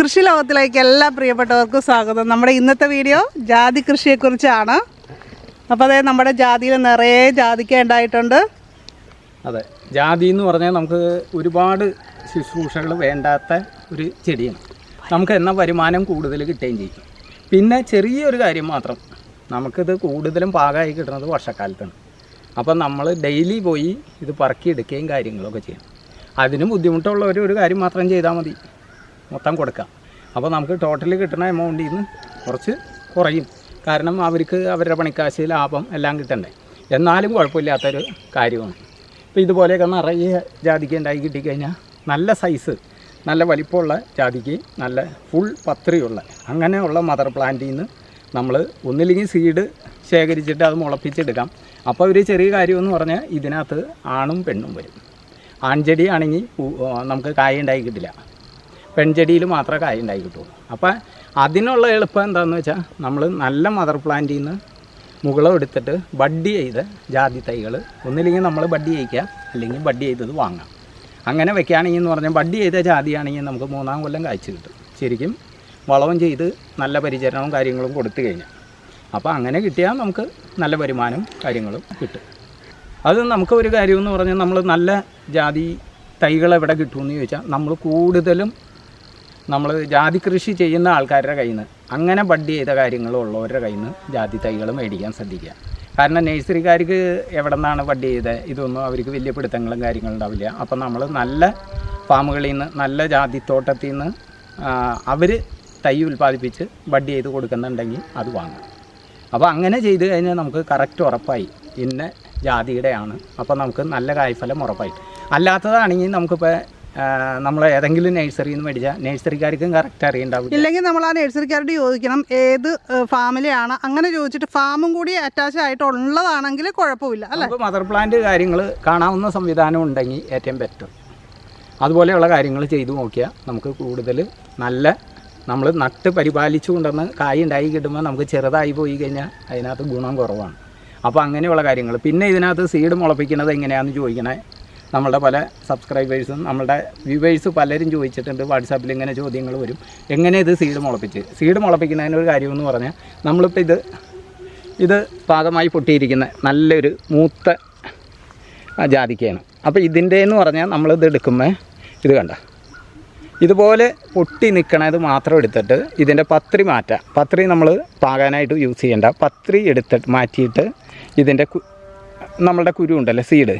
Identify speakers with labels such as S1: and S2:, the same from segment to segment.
S1: കൃഷി ലോകത്തിലേക്ക് എല്ലാ പ്രിയപ്പെട്ടവർക്കും സ്വാഗതം. നമ്മുടെ ഇന്നത്തെ വീഡിയോ ജാതി കൃഷിയെക്കുറിച്ചാണ്. അപ്പോൾ അതെ നമ്മുടെ ജാതിയിൽ നിറയെ ജാതിക്ക ഉണ്ടായിട്ടുണ്ട്.
S2: അതെ ജാതി എന്ന് പറഞ്ഞാൽ നമുക്ക് ഒരുപാട് ശുശ്രൂഷകൾ വേണ്ടാത്ത ഒരു ചെടിയാണ്. നമുക്ക് എന്നാൽ വരുമാനം കൂടുതൽ കിട്ടുകയും ചെയ്യും. പിന്നെ ചെറിയൊരു കാര്യം മാത്രം നമുക്കിത് കൂടുതലും പാകമായി കിട്ടുന്നത് വർഷക്കാലത്താണ്. അപ്പം നമ്മൾ ഡെയിലി പോയി ഇത് പറക്കിയെടുക്കുകയും കാര്യങ്ങളൊക്കെ ചെയ്യണം. അതിന് ബുദ്ധിമുട്ടുള്ളവർ ഒരു കാര്യം മാത്രം ചെയ്താൽ മതി. മൊത്തം കൊടുക്കാം. അപ്പോൾ നമുക്ക് ടോട്ടലി കിട്ടുന്ന എമൗണ്ടിൽ നിന്ന് കുറച്ച് കുറയും. കാരണം അവർക്ക് അവരുടെ പണിക്കാശ് ലാഭം എല്ലാം കിട്ടണ്ടേ. എന്നാലും കുഴപ്പമില്ലാത്തൊരു കാര്യമാണ്. ഇപ്പോൾ ഇതുപോലെയൊക്കെ നിറയെ ജാതിക്ക് ഉണ്ടായി കിട്ടിക്കഴിഞ്ഞാൽ നല്ല സൈസ് നല്ല വലിപ്പമുള്ള ജാതിക്ക് നല്ല ഫുൾ പത്രിയുള്ള അങ്ങനെയുള്ള മദർ പ്ലാന്റിൽ നിന്ന് നമ്മൾ ഒന്നില്ലെങ്കിൽ സീഡ് ശേഖരിച്ചിട്ട് അത് മുളപ്പിച്ചെടുക്കാം. അപ്പോൾ ഒരു ചെറിയ കാര്യമെന്ന് പറഞ്ഞാൽ ഇതിനകത്ത് ആണും പെണ്ണും വരും. ആൺചെടിയാണെങ്കിൽ നമുക്ക് കായ ഉണ്ടായി കിട്ടില്ല. പെൺചെടിയിൽ മാത്രമേ കായ ഉണ്ടായി കിട്ടുള്ളൂ അപ്പോൾ അതിനുള്ള എളുപ്പം എന്താണെന്ന് വെച്ചാൽ നമ്മൾ നല്ല മദർ പ്ലാന്റിൽ നിന്ന് മുകളം എടുത്തിട്ട് ബഡ്ഡി ചെയ്ത് ജാതി തൈകൾ ഒന്നില്ലെങ്കിൽ നമ്മൾ ബഡ്ഡി ചെയ്യിക്കുക അല്ലെങ്കിൽ ബഡ്ഡി ചെയ്തത് വാങ്ങാം. അങ്ങനെ വെക്കുകയാണെങ്കിൽ എന്ന് പറഞ്ഞാൽ ബഡ്ഡി ചെയ്ത ജാതിയാണെങ്കിൽ നമുക്ക് മൂന്നാം കൊല്ലം കായ്ച്ച് കിട്ടും. ശരിക്കും വളവും ചെയ്ത് നല്ല പരിചരണവും കാര്യങ്ങളും കൊടുത്തു കഴിഞ്ഞാൽ അപ്പോൾ അങ്ങനെ കിട്ടിയാൽ നമുക്ക് നല്ല വരുമാനം കാര്യങ്ങളും കിട്ടും. അത് നമുക്ക് ഒരു കാര്യമെന്ന് പറഞ്ഞാൽ നമ്മൾ നല്ല ജാതി തൈകൾ എവിടെ കിട്ടുമെന്ന് ചോദിച്ചാൽ നമ്മൾ കൂടുതലും നമ്മൾ ജാതി കൃഷി ചെയ്യുന്ന ആൾക്കാരുടെ കയ്യിൽ നിന്ന് അങ്ങനെ ബഡ് ചെയ്ത കാര്യങ്ങളുള്ളവരുടെ കയ്യിൽ നിന്ന് ജാതി തൈകൾ മേടിക്കാൻ ശ്രദ്ധിക്കുക. കാരണം നഴ്സറിക്കാർക്ക് എവിടെ നിന്നാണ് ബഡ് ചെയ്തത് ഇതൊന്നും അവർക്ക് വലിയ പിടുത്തങ്ങളും കാര്യങ്ങളും ഉണ്ടാവില്ല. അപ്പം നമ്മൾ നല്ല ഫാമുകളിൽ നിന്ന് നല്ല ജാതിത്തോട്ടത്തിൽ നിന്ന് അവർ തൈ ഉൽപ്പാദിപ്പിച്ച് ബഡ് ചെയ്ത് കൊടുക്കുന്നുണ്ടെങ്കിൽ അത് വാങ്ങാം. അപ്പോൾ അങ്ങനെ ചെയ്ത് കഴിഞ്ഞാൽ നമുക്ക് കറക്റ്റ് ഉറപ്പായി. ഇന്ന ജാതിയുടെയാണ്. അപ്പോൾ നമുക്ക് നല്ല കായ്ഫലം ഉറപ്പായി. അല്ലാത്തതാണെങ്കിൽ നമുക്കിപ്പോൾ നമ്മൾ ഏതെങ്കിലും നഴ്സറിയിൽ നിന്ന് മേടിച്ചാൽ നഴ്സറിക്കാർക്കും കറക്റ്റ് അറിയണ്ടാവില്ല
S1: ഇല്ലെങ്കിൽ നമ്മൾ ആ നഴ്സറിക്കാരോട് ചോദിക്കണം ഏത് ഫാമിലിയാണ് അങ്ങനെ ചോദിച്ചിട്ട് ഫാമും കൂടി അറ്റാച്ച് ആയിട്ട് ഉള്ളതാണെങ്കിൽ കുഴപ്പമില്ല അല്ലേ?
S2: മദർ പ്ലാന്റ് കാര്യങ്ങൾ കാണാവുന്ന സംവിധാനം ഉണ്ടെങ്കിൽ ഏറ്റവും ബെറ്റർ അതുപോലെയുള്ള കാര്യങ്ങൾ ചെയ്തു നോക്കിയാൽ നമുക്ക് കൂടുതൽ നല്ല നമ്മൾ നട്ട് പരിപാലിച്ചു കൊണ്ടുവന്ന് കായ് ഉണ്ടായി കിട്ടുമ്പോൾ നമുക്ക് ചെറുതായി പോയി കഴിഞ്ഞാൽ അതിനകത്ത് ഗുണം കുറവാണ്. അപ്പോൾ അങ്ങനെയുള്ള കാര്യങ്ങൾ. പിന്നെ ഇതിനകത്ത് സീഡ് മുളപ്പിക്കുന്നത് എങ്ങനെയാണെന്ന് ചോദിക്കണേ? നമ്മളുടെ പല സബ്സ്ക്രൈബേഴ്സും നമ്മളുടെ വ്യൂവേഴ്സ് പലരും ചോദിച്ചിട്ടുണ്ട് വാട്സാപ്പിൽ ഇങ്ങനെ ചോദ്യങ്ങൾ വരും. എങ്ങനെ ഇത് സീഡ് മുളപ്പിച്ച്? സീഡ് മുളപ്പിക്കുന്നതിനൊരു കാര്യമെന്ന് പറഞ്ഞാൽ നമ്മളിപ്പോൾ ഇത് ഇത് പാകമായി പൊട്ടിയിരിക്കുന്ന നല്ലൊരു മൂത്ത ജാതിക്കയാണ് അപ്പോൾ ഇതിന്റെ എന്ന് പറഞ്ഞാൽ നമ്മളിത് എടുക്കുമ്പോൾ ഇത് കണ്ട. ഇതുപോലെ പൊട്ടി നിൽക്കണത് മാത്രം എടുത്തിട്ട് ഇതിന്റെ പത്രി മാറ്റാം. പത്രി നമ്മൾ പാകാനായിട്ട് യൂസ് ചെയ്യേണ്ട. പത്രി എടുത്തിട്ട് മാറ്റിയിട്ട് ഇതിന്റെ നമ്മളുടെ കുരു ഉണ്ടല്ലോ സീഡ്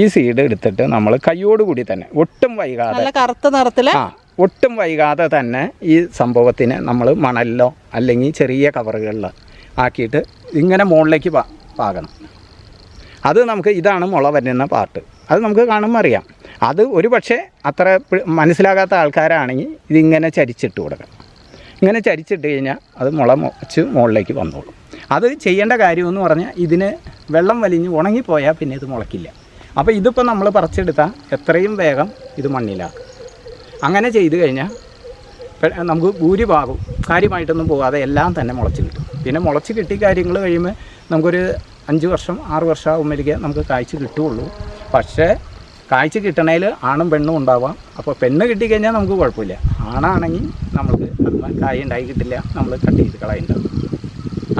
S2: ഈ സീഡ് എടുത്തിട്ട് നമ്മൾ കൈയോടുകൂടി തന്നെ ഒട്ടും വൈകാതെ
S1: കറുത്ത നിറത്തിൽ
S2: ആ ഒട്ടും വൈകാതെ തന്നെ ഈ സംഭവത്തിന് നമ്മൾ മണലിലോ അല്ലെങ്കിൽ ചെറിയ കവറുകളിലോ ആക്കിയിട്ട് ഇങ്ങനെ മുകളിലേക്ക് പാ പാകണം. അത് നമുക്ക് ഇതാണ് മുള വരുന്ന പാർട്ട്. അത് നമുക്ക് കാണുമ്പോൾ അറിയാം. അത് ഒരു പക്ഷേ അത്ര മനസ്സിലാകാത്ത ആൾക്കാരാണെങ്കിൽ ഇതിങ്ങനെ ചരിച്ചിട്ട് കൊടുക്കണം. ഇങ്ങനെ ചരിച്ചിട്ട് കഴിഞ്ഞാൽ അത് മുള മുളച്ച് മുകളിലേക്ക് വന്നോളും. അത് ചെയ്യേണ്ട കാര്യമെന്ന് പറഞ്ഞാൽ ഇതിന് വെള്ളം വലിഞ്ഞ് ഉണങ്ങിപ്പോയാൽ പിന്നെ ഇത് മുളയ്ക്കില്ല. അപ്പോൾ ഇതിപ്പോൾ നമ്മൾ പറിച്ചെടുത്താൽ എത്രയും വേഗം ഇത് മണ്ണിലാക്കും. അങ്ങനെ ചെയ്തു കഴിഞ്ഞാൽ നമുക്ക് ഭൂരിഭാഗം കാര്യമായിട്ടൊന്നും പോകാതെ എല്ലാം തന്നെ മുളച്ച് കിട്ടും. പിന്നെ മുളച്ച് കിട്ടി കാര്യങ്ങൾ കഴിയുമ്പോൾ നമുക്കൊരു അഞ്ച് വർഷം ആറ് വർഷം ആകുമ്പോഴേക്ക് നമുക്ക് കാഴ്ച കിട്ടുകയുള്ളൂ പക്ഷേ കാഴ്ച കിട്ടണേൽ ആണും പെണ്ണും ഉണ്ടാവാം. അപ്പോൾ പെണ്ണ് കിട്ടിക്കഴിഞ്ഞാൽ നമുക്ക് കുഴപ്പമില്ല. ആണാണെങ്കിൽ നമുക്ക് കായ ഉണ്ടായി കിട്ടില്ല നമ്മൾ കട്ട് ചെയ്ത് കളയുണ്ടാവും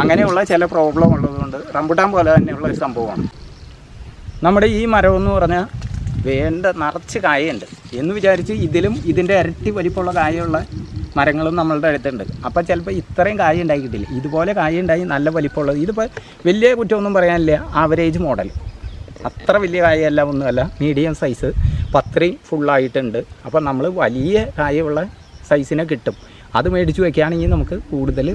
S2: അങ്ങനെയുള്ള ചില പ്രോബ്ലം ഉള്ളതുകൊണ്ട് റംബുട്ടാൻ പോലെ തന്നെയുള്ള ഒരു സംഭവമാണ്. നമ്മുടെ ഈ മരം എന്ന് പറഞ്ഞാൽ വേണ്ട നിറച്ച് കായുണ്ട് എന്ന് വിചാരിച്ച് ഇതിലും ഇതിന്റെ ഇരട്ടി വലിപ്പമുള്ള കായുള്ള മരങ്ങളും നമ്മളുടെ അടുത്തുണ്ട്. അപ്പോൾ ചിലപ്പോൾ ഇത്രയും കായ ഉണ്ടായി കിട്ടില്ല ഇതുപോലെ കായ ഉണ്ടായി നല്ല വലിപ്പമുള്ളത്. ഇതിപ്പോൾ വലിയ കുറ്റമൊന്നും പറയാനില്ല. ആവറേജ് മോഡൽ അത്ര വലിയ കായയല്ല ഒന്നുമല്ല. മീഡിയം സൈസ് പത്രയും ഫുള്ളായിട്ടുണ്ട് അപ്പോൾ നമ്മൾ വലിയ കായുള്ള സൈസിനെ കിട്ടും. അത് മേടിച്ച് വയ്ക്കുകയാണെങ്കിൽ നമുക്ക് കൂടുതൽ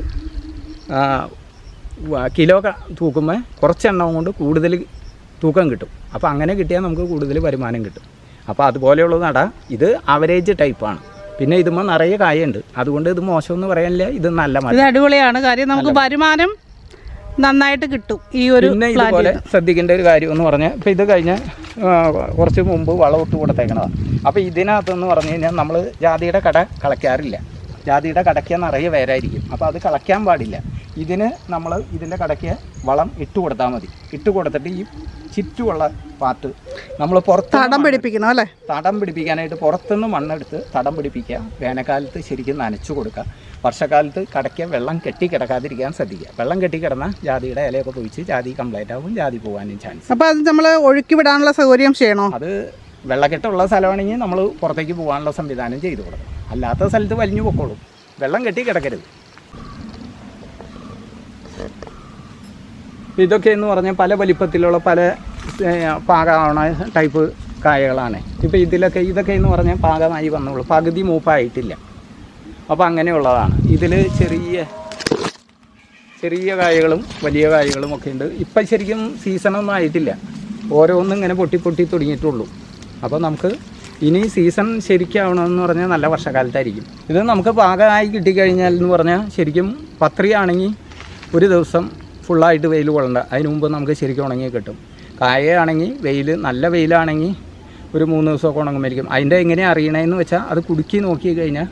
S2: കിലോ തൂക്കുമ്പോൾ കുറച്ചെണ്ണം കൊണ്ട് കൂടുതൽ തൂക്കം കിട്ടും. അപ്പോൾ അങ്ങനെ കിട്ടിയാൽ നമുക്ക് കൂടുതൽ വരുമാനം കിട്ടും. അപ്പോൾ അതുപോലെയുള്ള നട ഇത് ആവറേജ് ടൈപ്പാണ് പിന്നെ ഇതുമ്പോൾ നിറയെ കായുണ്ട് അതുകൊണ്ട് ഇത് മോശമെന്ന് പറയാനില്ല ഇത് നല്ല
S1: ഇത് അടിപൊളിയാണ്. കാര്യം നമുക്ക് വരുമാനം നന്നായിട്ട് കിട്ടും ഈ ഒരു
S2: പിന്നെ ഇതുപോലെ ശ്രദ്ധിക്കേണ്ട ഒരു കാര്യം എന്ന് പറഞ്ഞാൽ ഇപ്പോൾ ഇത് കഴിഞ്ഞ് കുറച്ച് മുമ്പ് വളമിട്ട് കൊടുത്തേക്കണതാണ് അപ്പോൾ ഇതിനകത്തെന്ന് പറഞ്ഞു കഴിഞ്ഞാൽ നമ്മൾ ജാതിയുടെ കട കളയ്ക്കാറില്ല. ജാതിയുടെ കടയ്ക്ക് നിറയെ വേരായിരിക്കും. അപ്പോൾ അത് കളയ്ക്കാൻ പാടില്ല. ഇതിന് നമ്മൾ ഇതിന്റെ കടയ്ക്ക് വളം ഇട്ട് കൊടുത്താൽ മതി. ഇട്ട് കൊടുത്തിട്ട് ഈ ചുറ്റുമുള്ള പാർട്ട് നമ്മൾ പുറത്ത്
S1: തടം പിടിപ്പിക്കണം അല്ലേ?
S2: തടം പിടിപ്പിക്കാനായിട്ട് പുറത്തുനിന്ന് മണ്ണെടുത്ത് തടം പിടിപ്പിക്കുക. വേനൽക്കാലത്ത് ശരിക്കും നനച്ചു കൊടുക്കുക. വർഷക്കാലത്ത് കടയ്ക്ക് വെള്ളം കെട്ടി കിടക്കാതിരിക്കാൻ ശ്രദ്ധിക്കുക. വെള്ളം കെട്ടി കിടന്നാൽ ജാതിയുടെ ഇലയൊക്കെ പൊഴിച്ച് ജാതി കംപ്ലൈന്റ് ആവും ജാതി പോകാനും ചാൻസ്
S1: അപ്പോൾ അത് നമ്മൾ ഒഴുക്കി വിടാനുള്ള സൗകര്യം ചെയ്യണോ?
S2: അത് വെള്ളക്കെട്ടുള്ള സ്ഥലമാണെങ്കിൽ നമ്മൾ പുറത്തേക്ക് പോകാനുള്ള സംവിധാനം ചെയ്തു കൊടുക്കണം. അല്ലാത്ത സ്ഥലത്ത് വലിഞ്ഞു പൊക്കോളും. വെള്ളം കെട്ടി കിടക്കരുത്. ഇതൊക്കെ എന്ന് പറഞ്ഞാൽ പല വലിപ്പത്തിലുള്ള പല പാകമാണ് ടൈപ്പ് കായകളാണ്. ഇപ്പോൾ ഇതിലൊക്കെ ഇതൊക്കെ എന്ന് പറഞ്ഞാൽ പാകമായി വന്നുള്ളൂ. പകുതി മൂപ്പായിട്ടില്ല. അപ്പോൾ അങ്ങനെയുള്ളതാണ്. ഇതിൽ ചെറിയ ചെറിയ കായകളും വലിയ കായകളും ഒക്കെ ഉണ്ട്. ഇപ്പം ശരിക്കും സീസണൊന്നും ആയിട്ടില്ല. ഓരോന്നും ഇങ്ങനെ പൊട്ടി പൊട്ടി തുടങ്ങിയിട്ടുള്ളൂ. അപ്പോൾ നമുക്ക് ഇനി സീസൺ ശരിക്കാവണമെന്ന് പറഞ്ഞാൽ നല്ല വർഷക്കാലത്തായിരിക്കും. ഇത് നമുക്ക് പാകമായി കിട്ടിക്കഴിഞ്ഞാൽ എന്ന് പറഞ്ഞാൽ ശരിക്കും പത്രിയാണെങ്കിൽ ഒരു ദിവസം ഫുള്ളായിട്ട് വെയിൽ കൊള്ളണ്ട. അതിന് മുമ്പ് നമുക്ക് ശരിക്കും ഉണങ്ങി കിട്ടും. കായയാണെങ്കിൽ വെയിൽ നല്ല വെയിലാണെങ്കിൽ ഒരു മൂന്ന് ദിവസമൊക്കെ ഉണങ്ങുമായിരിക്കും. അതിന്റെ എങ്ങനെയാണ് അറിയണതെന്ന് വെച്ചാൽ അത് കുടുക്കി നോക്കി കഴിഞ്ഞാൽ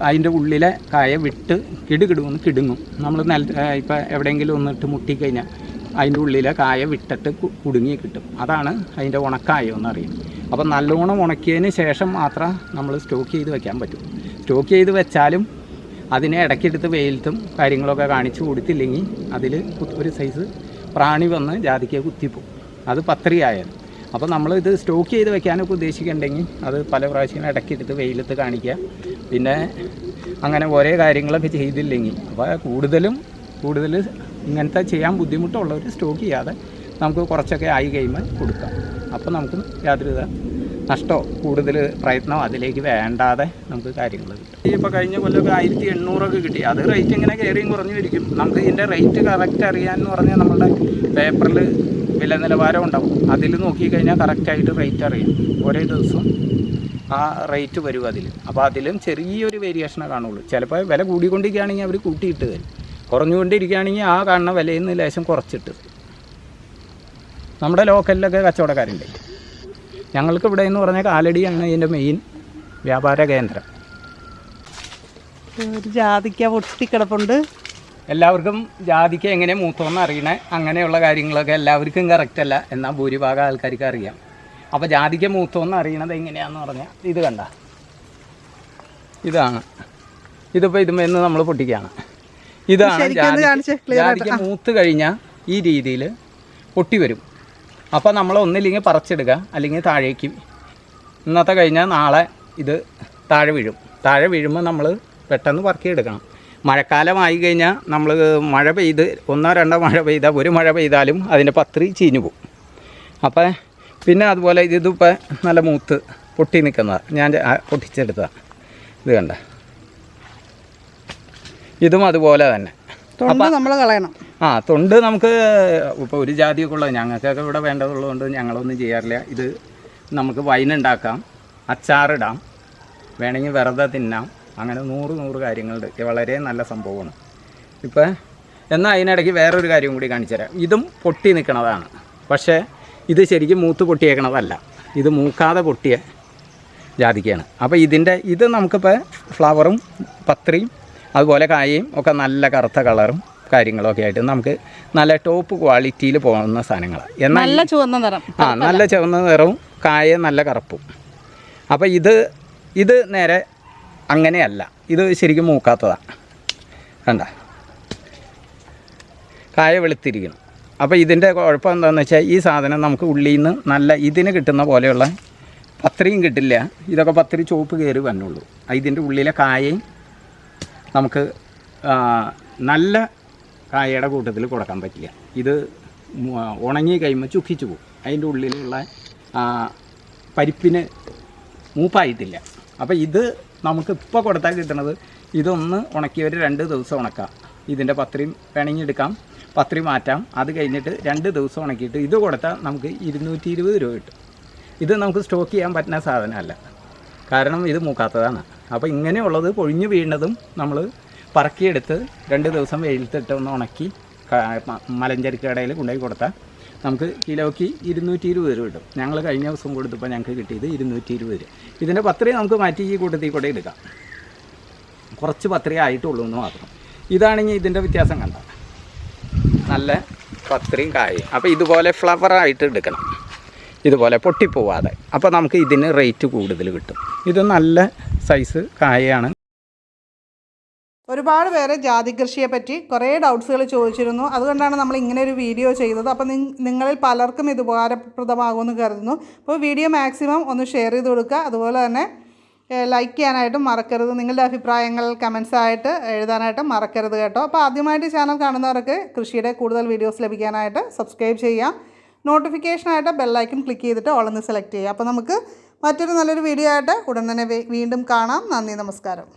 S2: അതിന്റെ ഉള്ളിലെ കായ വിട്ട് കിടുകിടുമെന്ന് കിടുങ്ങും. നമ്മൾ നില ഇപ്പം എവിടെയെങ്കിലും ഒന്നിട്ട് മുട്ടിക്കഴിഞ്ഞാൽ അതിന്റെ ഉള്ളിലെ കായ വിട്ടിട്ട് കുടുങ്ങി കിട്ടും. അതാണ് അതിന്റെ ഉണക്കായ എന്നറിയും അപ്പം നല്ലോണം ഉണക്കിയതിന് ശേഷം മാത്രം നമ്മൾ സ്റ്റോക്ക് ചെയ്ത് വെക്കാൻ പറ്റും. സ്റ്റോക്ക് ചെയ്ത് വെച്ചാലും അതിനെ ഇടയ്ക്കെടുത്ത് വെയിലത്തും കാര്യങ്ങളൊക്കെ കാണിച്ചു കൊടുത്തില്ലെങ്കിൽ അതിൽ ഒരു സൈസ് പ്രാണി വന്ന് ജാതിക്ക് കുത്തിപ്പോവും. അത് പത്രിയായാലും അപ്പോൾ നമ്മൾ ഇത് സ്റ്റോക്ക് ചെയ്ത് വെക്കാനൊക്കെ ഉദ്ദേശിക്കുന്നുണ്ടെങ്കിൽ അത് പല പ്രാവശ്യം ഇടയ്ക്കെടുത്ത് വെയിലത്ത് കാണിക്കുക. പിന്നെ അങ്ങനെ ഓരോ കാര്യങ്ങളൊക്കെ ചെയ്തില്ലെങ്കിൽ. അപ്പോൾ കൂടുതലും കൂടുതൽ ഇങ്ങനത്തെ ചെയ്യാൻ ബുദ്ധിമുട്ടുള്ളവർ സ്റ്റോക്ക് ചെയ്യാതെ നമുക്ക് കുറച്ചൊക്കെ ആയി കഴിയുമ്പോൾ കൊടുക്കാം. അപ്പോൾ നമുക്ക് യാതൊരുവിധ നഷ്ടമോ കൂടുതൽ പ്രയത്നമോ അതിലേക്ക് വേണ്ടാതെ നമുക്ക് കാര്യങ്ങൾ കിട്ടും. ഇപ്പോൾ കഴിഞ്ഞ കൊല്ലമൊക്കെ ആയിരത്തി എണ്ണൂറൊക്കെ കിട്ടി. അത് റേറ്റ് ഇങ്ങനെ കയറിയും കുറഞ്ഞിരിക്കും നമുക്ക് ഇതിന്റെ റേറ്റ് കറക്റ്റ് അറിയാമെന്ന് പറഞ്ഞാൽ നമ്മളുടെ പേപ്പറിൽ വില നിലവാരം ഉണ്ടാവും. അതിൽ നോക്കിക്കഴിഞ്ഞാൽ കറക്റ്റായിട്ട് റേറ്റ് അറിയാം. ഓരോ ദിവസവും ആ റേറ്റ് വരും അതിൽ അപ്പോൾ അതിലും ചെറിയൊരു വേരിയേഷനെ കാണുള്ളൂ. ചിലപ്പോൾ വില കൂടിക്കൊണ്ടിരിക്കുകയാണെങ്കിൽ അവർ കൂട്ടിയിട്ട് തരും. കുറഞ്ഞുകൊണ്ടിരിക്കുകയാണെങ്കിൽ ആ കാണുന്ന വിലയിൽ നിന്ന് ലേശം കുറച്ചിട്ട് നമ്മുടെ ലോക്കലിലൊക്കെ കച്ചവടക്കാരുണ്ട്. ഞങ്ങൾക്ക് ഇവിടെ എന്ന് പറഞ്ഞാൽ കാലടിയാണ് ഇതിന്റെ മെയിൻ വ്യാപാര കേന്ദ്രം.
S1: ഒരു ജാതിക്ക പൊട്ടിക്കിടപ്പുണ്ട്.
S2: എല്ലാവർക്കും ജാതിക്ക് എങ്ങനെ മൂത്തോന്ന് അറിയണേ? അങ്ങനെയുള്ള കാര്യങ്ങളൊക്കെ എല്ലാവർക്കും കറക്റ്റ് അല്ല. എന്നാൽ ഭൂരിഭാഗം ആൾക്കാർക്ക് അറിയാം. അപ്പോൾ ജാതിക്ക് മൂത്തോന്ന് അറിയണത് എങ്ങനെയാണെന്ന് പറഞ്ഞാൽ ഇത് കണ്ട. ഇതാണ്. ഇതിപ്പോൾ ഇതുമെന്ന് നമ്മൾ പൊട്ടിക്കുകയാണ് ഇതാണ് ജാതിക്ക. മൂത്ത് കഴിഞ്ഞാൽ ഈ രീതിയിൽ പൊട്ടി വരും. അപ്പോൾ നമ്മൾ ഒന്നില്ലെങ്കിൽ പറിച്ചെടുക്കുക അല്ലെങ്കിൽ താഴേക്ക് ഇന്നത്തെ കഴിഞ്ഞാൽ നാളെ ഇത് താഴെ വീഴും. താഴെ വീഴുമ്പോൾ നമ്മൾ പെട്ടെന്ന് പറക്കിയെടുക്കണം. മഴക്കാലമായി കഴിഞ്ഞാൽ നമ്മൾ മഴ പെയ്ത് ഒന്നോ രണ്ടോ മഴ പെയ്താൽ ഒരു മഴ പെയ്താലും അതിന്റെ പത്രി ചീഞ്ഞു പോകും. അപ്പോൾ പിന്നെ അതുപോലെ ഇത് ഇതിപ്പോൾ നല്ല മൂത്ത് പൊട്ടി നിൽക്കുന്നതാണ് ഞാൻ പൊട്ടിച്ചെടുത്തതാണ് ഇത് കണ്ട. ഇതും അതുപോലെ തന്നെ.
S1: നമ്മൾ കളയണം.
S2: ആ തൊണ്ട് നമുക്ക് ഇപ്പോൾ ഒരു ജാതിയൊക്കെ ഉള്ളത് ഞങ്ങൾക്കൊക്കെ ഇവിടെ വേണ്ടതുള്ളതുകൊണ്ട് ഞങ്ങളൊന്നും ചെയ്യാറില്ല. ഇത് നമുക്ക് വൈൻ ഉണ്ടാക്കാം അച്ചാറിടാം വേണമെങ്കിൽ വെറുതെ തിന്നാം. അങ്ങനെ നൂറ് നൂറ് കാര്യങ്ങളുണ്ട്. വളരെ നല്ല സംഭവമാണ്. ഇപ്പോൾ എന്നാൽ അതിനിടയ്ക്ക് വേറൊരു കാര്യം കൂടി കാണിച്ചു തരാം. ഇതും പൊട്ടി നിൽക്കണതാണ്. പക്ഷേ ഇത് ശരിക്കും മൂത്ത് പൊട്ടിയേക്കണതല്ല. ഇത് മൂക്കാതെ പൊട്ടിയ ജാതിക്കയാണ് അപ്പോൾ ഇതിന്റെ ഇത് നമുക്കിപ്പോൾ ഫ്ലവറും പത്രിയും അതുപോലെ കായയും ഒക്കെ നല്ല കറുത്ത കളറും കാര്യങ്ങളൊക്കെ ആയിട്ട് നമുക്ക് നല്ല ടോപ്പ് ക്വാളിറ്റിയിൽ പോകുന്ന സാധനങ്ങളാണ്. എന്നാൽ
S1: നല്ല ചുവന്ന നിറം.
S2: ആ നല്ല ചുവന്ന നിറവും കായ നല്ല കറുപ്പും. അപ്പോൾ ഇത് ഇത് നേരെ അങ്ങനെയല്ല. ഇത് ശരിക്കും മൂക്കാത്തതാണ്. കണ്ട? കായ വെളുത്തിരിക്കണം അപ്പോൾ ഇതിന്റെ കുഴപ്പം എന്താണെന്ന് വെച്ചാൽ ഈ സാധനം നമുക്ക് ഉള്ളിൽ നിന്ന് നല്ല ഇതിന് കിട്ടുന്ന പോലെയുള്ള പത്രിയും കിട്ടില്ല. ഇതൊക്കെ പത്രി ചുവപ്പ് കയറി വന്നുള്ളൂ. ഇതിന്റെ ഉള്ളിലെ കായയും നമുക്ക് നല്ല കായയുടെ കൂട്ടത്തിൽ കൊടുക്കാൻ പറ്റില്ല. ഇത് ഉണങ്ങി കഴിയുമ്പോൾ ചുക്കിച്ചു പോകും. അതിന്റെ ഉള്ളിലുള്ള പരിപ്പിന് മൂപ്പായിട്ടില്ല. അപ്പോൾ ഇത് നമുക്ക് ഇപ്പോൾ കൊടുത്താൽ കിട്ടുന്നത് ഇതൊന്ന് ഉണക്കി ഒരു രണ്ട് ദിവസം ഉണക്കാം. ഇതിന്റെ പത്രിയും പിണങ്ങിയെടുക്കാം പത്രി മാറ്റാം. അത് കഴിഞ്ഞിട്ട് രണ്ട് ദിവസം ഉണക്കിയിട്ട് ഇത് കൊടുത്താൽ നമുക്ക് ഇരുന്നൂറ്റി ഇരുപത് രൂപ കിട്ടും. ഇത് നമുക്ക് സ്റ്റോക്ക് ചെയ്യാൻ പറ്റുന്ന സാധനമല്ല. കാരണം ഇത് മൂക്കാത്തതാണ്. അപ്പോൾ ഇങ്ങനെയുള്ളത് പൊഴിഞ്ഞു വീണതും നമ്മൾ പറക്കിയെടുത്ത് രണ്ട് ദിവസം വെയിലത്തിട്ട് ഒന്ന് ഉണക്കി മലഞ്ചരിക്കടയിൽ കൊണ്ടുപോയി കൊടുത്താൽ നമുക്ക് കിലോയ്ക്ക് ഇരുന്നൂറ്റി ഇരുപത് രൂപ കിട്ടും. ഞങ്ങൾ കഴിഞ്ഞ ദിവസം കൊടുത്തപ്പോൾ ഞങ്ങൾക്ക് കിട്ടിയത് ഇരുന്നൂറ്റി ഇരുപത് രൂപ. ഇതിന്റെ പത്രയും നമുക്ക് മാറ്റി ഈ കൂട്ടത്തിൽ കൂടെ എടുക്കാം. കുറച്ച് പത്രയേ ആയിട്ടുള്ളൂ എന്ന് മാത്രം. ഇതാണെങ്കിൽ ഇതിന്റെ വ്യത്യാസം കണ്ട? നല്ല പത്രയും കായും. അപ്പോൾ ഇതുപോലെ ഫ്ലവർ ആയിട്ട് എടുക്കണം. ഇതുപോലെ പൊട്ടിപ്പോവാതെ. അപ്പോൾ നമുക്ക് ഇതിന് റേറ്റ് കൂടുതൽ കിട്ടും. ഇത് നല്ല സൈസ് കായയാണ്
S1: ഒരുപാട് പേരെ ജാതി കൃഷിയെ പറ്റി കുറേ ഡൗട്ട്സുകൾ ചോദിച്ചിരുന്നു. അതുകൊണ്ടാണ് നമ്മൾ ഇങ്ങനെ ഒരു വീഡിയോ ചെയ്തത്. അപ്പോൾ നിങ്ങളിൽ പലർക്കും ഇത് ഉപകാരപ്രദമാകുമെന്ന് കരുതുന്നു. അപ്പോൾ വീഡിയോ മാക്സിമം ഒന്ന് ഷെയർ ചെയ്ത് കൊടുക്കുക. അതുപോലെ തന്നെ ലൈക്ക് ചെയ്യാനായിട്ടും മറക്കരുത്. നിങ്ങളുടെ അഭിപ്രായങ്ങൾ കമൻസ് ആയിട്ട് എഴുതാനായിട്ട് മറക്കരുത് കേട്ടോ. അപ്പോൾ ആദ്യമായിട്ട് ചാനൽ കാണുന്നവർക്ക് കൃഷിയുടെ കൂടുതൽ വീഡിയോസ് ലഭിക്കാനായിട്ട് സബ്സ്ക്രൈബ് ചെയ്യാം. നോട്ടിഫിക്കേഷനായിട്ട് ബെല്ലൈക്കൺ ക്ലിക്ക് ചെയ്തിട്ട് ഓളൊന്ന് സെലക്ട് ചെയ്യുക. അപ്പോൾ നമുക്ക് മറ്റൊരു നല്ലൊരു വീഡിയോ ആയിട്ട് ഉടൻ തന്നെ വീണ്ടും കാണാം. നന്ദി നമസ്കാരം.